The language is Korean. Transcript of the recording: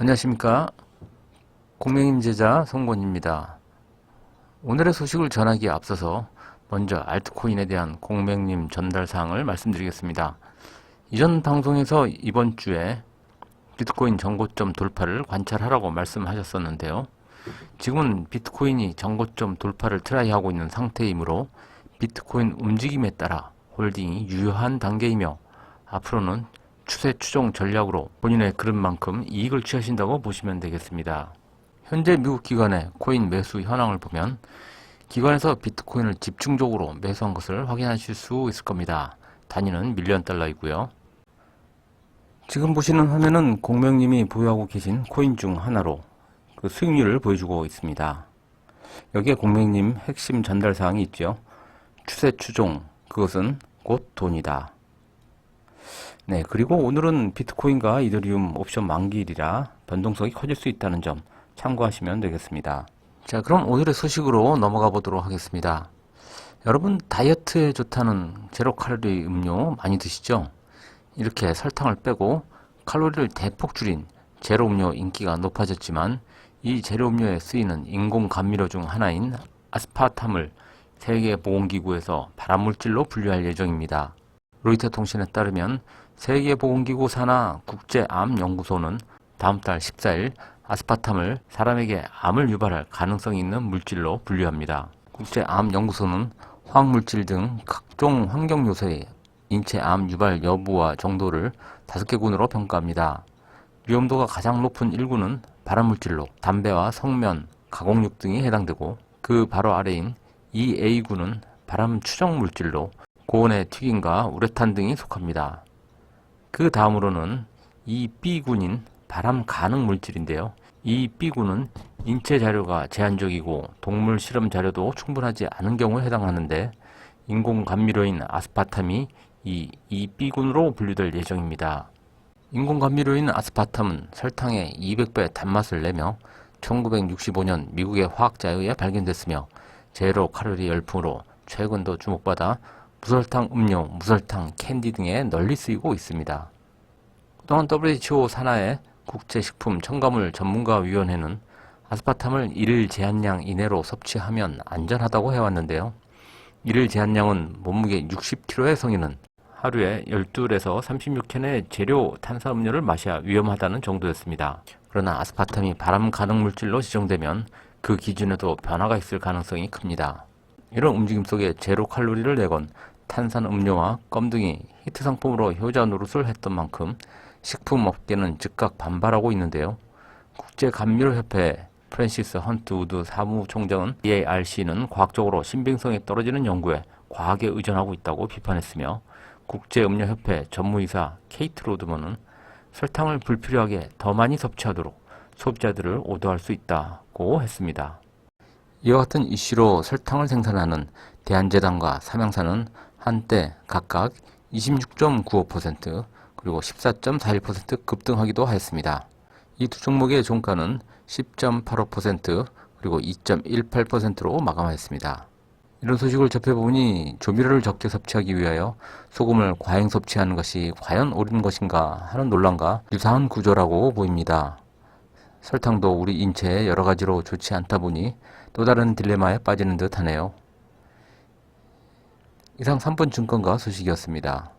안녕하십니까. 공명임 제자 송곤입니다. 오늘의 소식을 전하기에 앞서서 먼저 알트코인에 대한 공명님 전달 사항을 말씀드리겠습니다. 이전 방송에서 이번 주에 비트코인 정고점 돌파를 관찰하라고 말씀하셨었는데요. 지금은 비트코인이 정고점 돌파를 트라이하고 있는 상태이므로 비트코인 움직임에 따라 홀딩이 유효한 단계이며 앞으로는 추세 추종 전략으로 본인의 그릇만큼 이익을 취하신다고 보시면 되겠습니다. 현재 미국 기관의 코인 매수 현황을 보면 기관에서 비트코인을 집중적으로 매수한 것을 확인하실 수 있을 겁니다. 단위는 밀리언 달러이고요. 지금 보시는 화면은 공명님이 보유하고 계신 코인 중 하나로 그 수익률을 보여주고 있습니다. 여기에 공명님 핵심 전달 사항이 있죠. 추세 추종, 그것은 곧 돈이다. 네, 그리고 오늘은 비트코인과 이더리움 옵션 만기일이라 변동성이 커질 수 있다는 점 참고하시면 되겠습니다. 자, 그럼 오늘의 소식으로 넘어가 보도록 하겠습니다. 여러분, 다이어트에 좋다는 제로 칼로리 음료 많이 드시죠? 이렇게 설탕을 빼고 칼로리를 대폭 줄인 제로 음료 인기가 높아졌지만 이 제로 음료에 쓰이는 인공 감미료 중 하나인 아스파탐을 세계보건기구에서 발암물질로 분류할 예정입니다. 로이터 통신에 따르면 세계보건기구 산하 국제암연구소는 다음 달 14일 아스파탐을 사람에게 암을 유발할 가능성이 있는 물질로 분류합니다. 국제암연구소는 화학물질 등 각종 환경 요소의 인체 암 유발 여부와 정도를 다섯 개 군으로 평가합니다. 위험도가 가장 높은 1군은 발암물질로 담배와 성면, 가공육 등이 해당되고 그 바로 아래인 2A군은 발암 추정 물질로 고온의 튀김과 우레탄 등이 속합니다. 그 다음으로는 이 B군인 발암 가능 물질인데요. 이 B군은 인체 자료가 제한적이고 동물 실험 자료도 충분하지 않은 경우에 해당하는데 인공 감미료인 아스파탐이 이, 이 B군으로 분류될 예정입니다. 인공 감미료인 아스파탐은 설탕의 200배 단맛을 내며 1965년 미국의 화학자에 의해 발견됐으며 제로 칼로리 열풍으로 최근도 주목받아 무설탕 음료, 무설탕 캔디 등에 널리 쓰이고 있습니다. 그동안 WHO 산하의 국제식품 첨가물 전문가위원회는 아스파탐을 일일 제한량 이내로 섭취하면 안전하다고 해왔는데요. 일일 제한량은 몸무게 60kg의 성인은 하루에 12에서 36캔의 재료 탄산음료를 마셔야 위험하다는 정도였습니다. 그러나 아스파탐이 발암 가능 물질로 지정되면 그 기준에도 변화가 있을 가능성이 큽니다. 이런 움직임 속에 제로 칼로리를 내건 탄산 음료와 껌 등이 히트 상품으로 효자 노릇을 했던 만큼 식품 업계는 즉각 반발하고 있는데요. 국제 감미료 협회 프랜시스 헌트 우드 사무총장은 EARC는 과학적으로 신빙성이 떨어지는 연구에 과하게 의존하고 있다고 비판했으며 국제음료협회 전무이사 케이트 로드먼은 설탕을 불필요하게 더 많이 섭취하도록 소비자들을 오도할 수 있다고 했습니다. 이와 같은 이슈로 설탕을 생산하는 대한제당과 삼양사는 한때 각각 26.95% 그리고 14.41% 급등하기도 하였습니다. 이 두 종목의 종가는 10.85% 그리고 2.18%로 마감하였습니다. 이런 소식을 접해보니 조미료를 적게 섭취하기 위하여 소금을 과잉 섭취하는 것이 과연 옳은 것인가 하는 논란과 유사한 구조라고 보입니다. 설탕도 우리 인체에 여러 가지로 좋지 않다 보니 또 다른 딜레마에 빠지는 듯 하네요. 이상 3분 증권가 소식이었습니다.